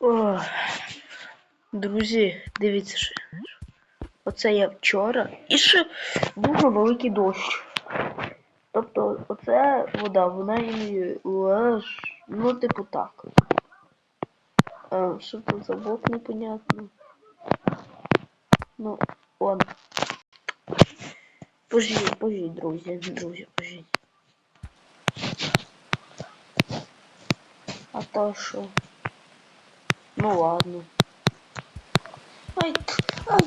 Ох. Друзі, дивіться ще. Оце я вчора. І ще дуже великий дощ. Тобто, оце вода, вона леш, ну, типу так. А, що тут за бок непонятно. Ну, ладно. Пожіть, пожіть, друзі, друзі, пожіть. А то що? Ну ладно. Ай, ай.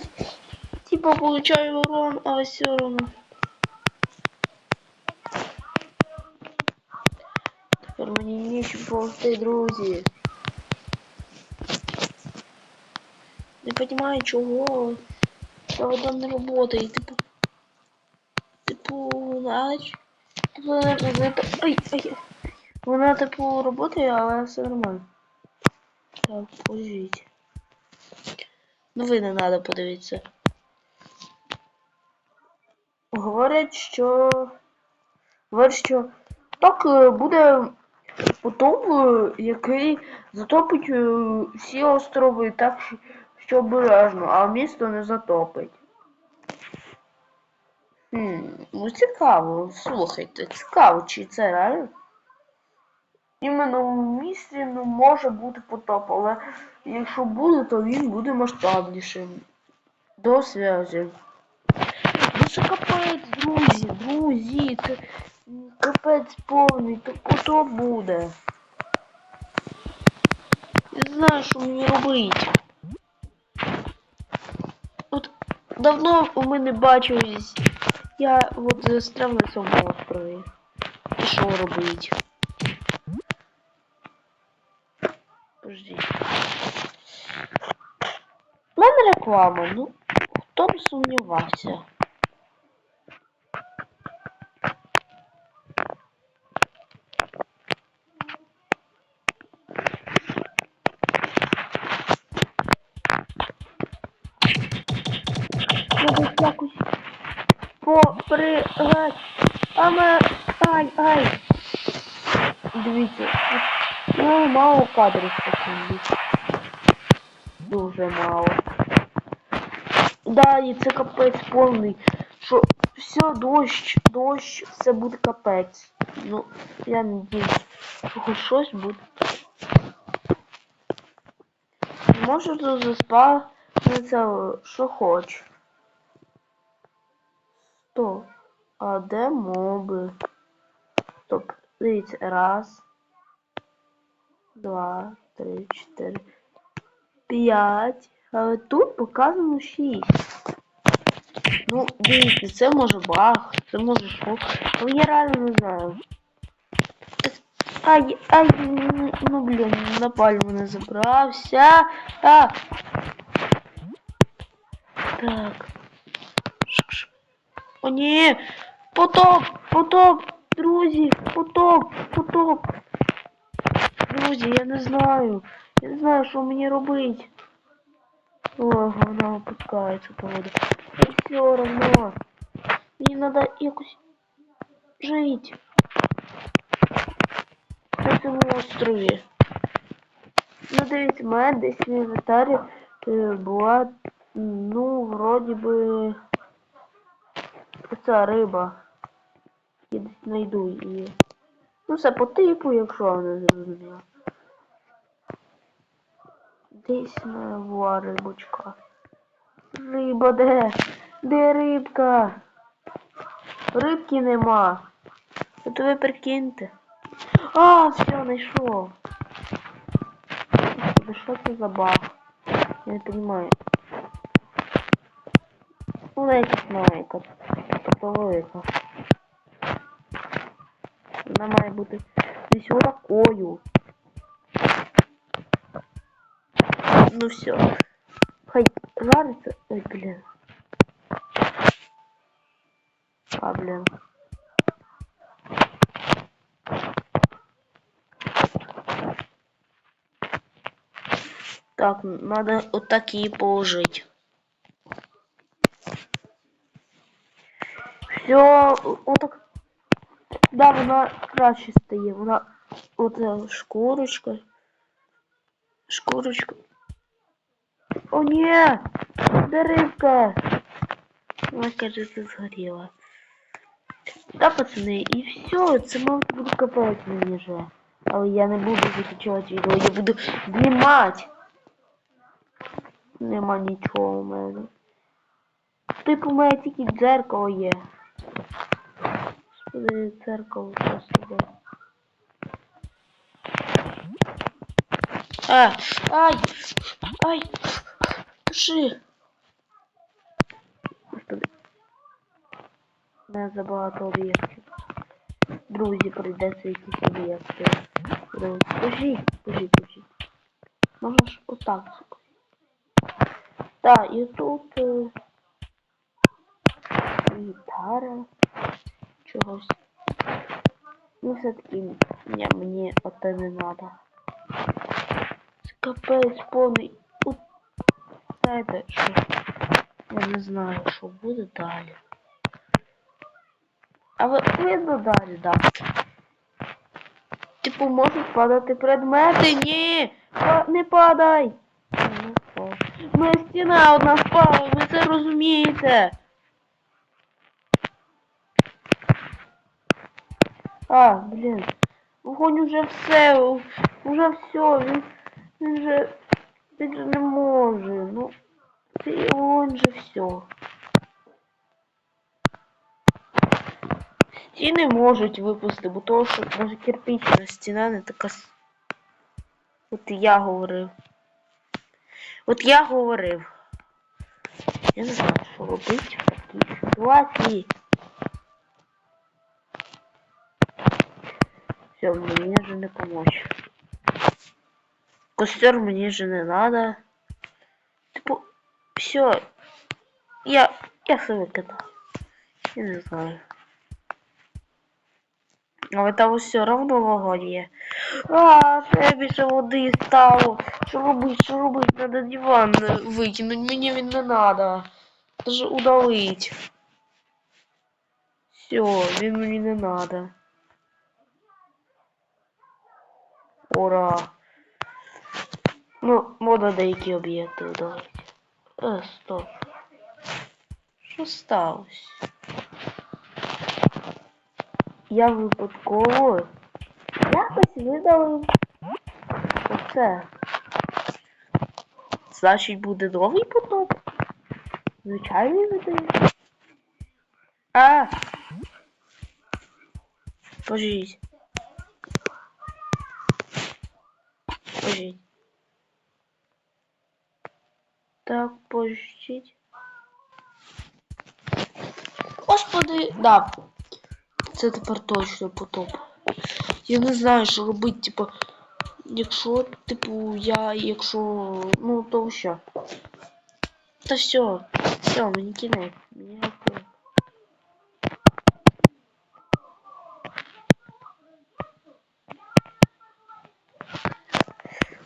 Типа получаю урон, а все равно. Тепер мені нічого помогти, друзі. Не понимаю, чого. Та вода не работає, типу. Типу, нач. Типу, Ай, ай. Вона, типу, работає, але все нормально. Так, пожіть. Ви треба подивитися. Говорять, що. Говорять, що так е, буде потоп, е, який затопить е, всі острови так, що- обережно, а місто не затопить. Хм, ну цікаво, слухайте, цікаво, чи це реально? Іменно в місті ну, може бути потоп, але якщо буде, то він буде масштабнішим. До зв'язі. Ну це капець, друзі, друзі, це капець повний, то потоп буде. Не знаю, що мені робити. От давно ми не бачились. Я от застряв на цьому острові. І що робити? Подождіть. У мене реклама, ну хто б сумнівався. Якось попригати. Аме, ай, ай. Дивіться, ну мало кадрів таких. Дуже мало. Да, і це капець повний. Що все, дощ, дощ, все буде капець. Ну, я надіюсь, що хоч щось буде. Можу тут заспавнитися, що хоч. Сто. А де моби? Стоп. Дивіться, раз. Два, три, чотири. П'ять. Але тут показано шість. Ну, дивіться, це може баг, це може що. Але я реально не знаю. Ай, ай, ну блін, на пальму не забрався. А! Так. О, ні! Потоп! Потоп! Друзі! Потоп! Потоп! Друзі, я не знаю. Я не знаю, що мені робити. Ой, вона опускається та вода. І все равно. Мені треба якось жити. На цьому острові. Ну, дивіться, в мене десь в інвентарі е, була, ну, вроді би, оця риба. Я десь знайду її. Ну, все по типу, якщо не зрозуміло. Десь була рибочка. Риба де? Де рибка? Рибки нема. От ви прикиньте. А, все, знайшов. Господи, що це за баг? Я не розумію. Вона якась маленька. Тобто велика. Вона має бути десь отакою. Ну все. Хай жариться. Ой, блин. А, блин. Так, надо вот такие положить. Все, отак. Да, вона краще стає. Вона от е, шкурочка. О, ні! Де рибка? Вона каже, це згоріла. Да, пацани, і все, це мабуть буду капець мені вже. Але я не буду закінчувати відео, я буду знімати. Нема нічого у мене. Типу, у мене тільки дзеркало є. Дзеркало що собі. А, ай, ай, туши. Господи. Мене забагато об'єктів. Друзі, прийдеться якісь об'єкти. Друзі, Пожіть, пожіть, пожіть. Можна ж отак. Так, і тут е, гітара чогось. Ну все-таки ні, мені оте не. Це капець повний. От, знаєте, що я не знаю, що буде далі. Але видно далі, да. Типу можуть падати предмети. Ні! Па- Не падай! Ну. Моя стіна одна впала, ви це розумієте. А, блін. Вогонь уже все, уже все, він, він же, він же не може, ну, цей вогонь же все. Стіни можуть випустити, бо того, що може кирпична стіна не така. От я говорив. От я говорив. Я не знаю, що робити в такій ситуації. Все, мені вже не помочь. Костер мені вже не надо. Типу, все. Я. Я все викидав. Я не знаю. Але там все равно вогонь є. А, ще більше води стало. Що робить, що робить? Надо диван е, викинуть. Мені він не надо. Даже удалить. Все, він мені не надо. Ура. Ну, можна деякі об'єкти удалити. Е, стоп. Що сталося? Я випадково якось видалив оце. Значить буде новий потоп. Звичайний видаю. А! Пожіть. Пожіть. Так, пожіть. Господи, да. Це тепер точно потоп. Я не знаю, що робити, типу, якщо, типу, я, якщо, ну, то що. Та все, все, мені кінець,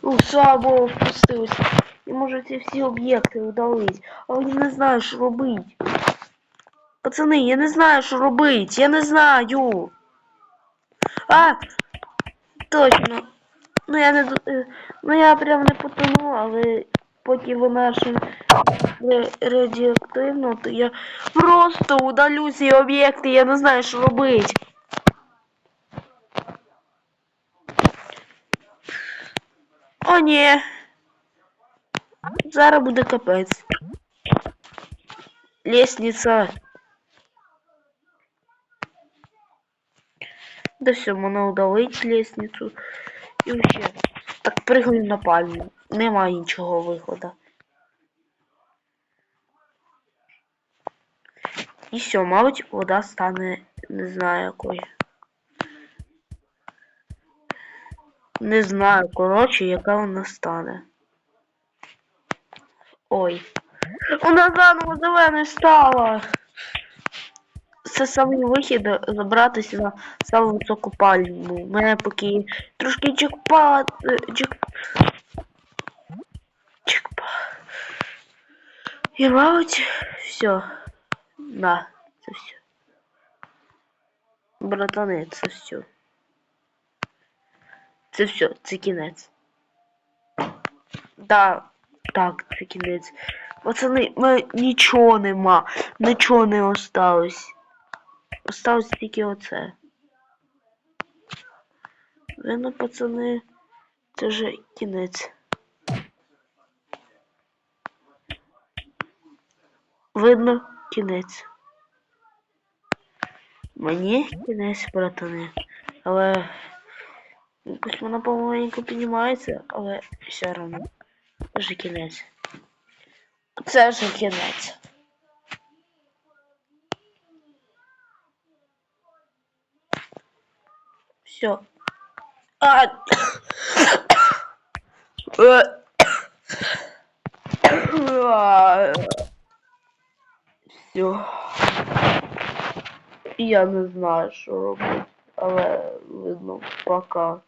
готово. Ну, слава Богу, впустилось. І може ці всі об'єкти удались. Але я не знаю, що робити. Пацани, я не знаю, що робити. Я не знаю. А! Точно. Ну я не е, ну я прям не потону, але поки вона ще радіоактивна, то я просто удалю ці об'єкти, я не знаю, що робити. О, ні. Зараз буде капець. Лестниця. Да все, можна удалить лестницю. І вообще. Так пригаю на пальму. Немає іншого виходу. І все, мабуть, вода стане не знаю якою. Не знаю, коротше, яка вона стане. Ой. Вона заново зеленою стала. Це самий вихід забратися на саму високу пальму. У мене поки трошки джекпот. е, Джек... Джекпот. І мабуть, все. На, це все. Братани, це все. Це все, це кінець. Так, так, це кінець. Пацани, ми нічого нема, нічого не осталось. Осталось тільки оце. Видно, пацани, це вже кінець. Видно, кінець. Мені кінець, братани. Але якось вона помаленьку піднімається, але все одно. Вже кінець. Це вже кінець. Все. А. Все. Я не знаю, що робити, але видно, пока.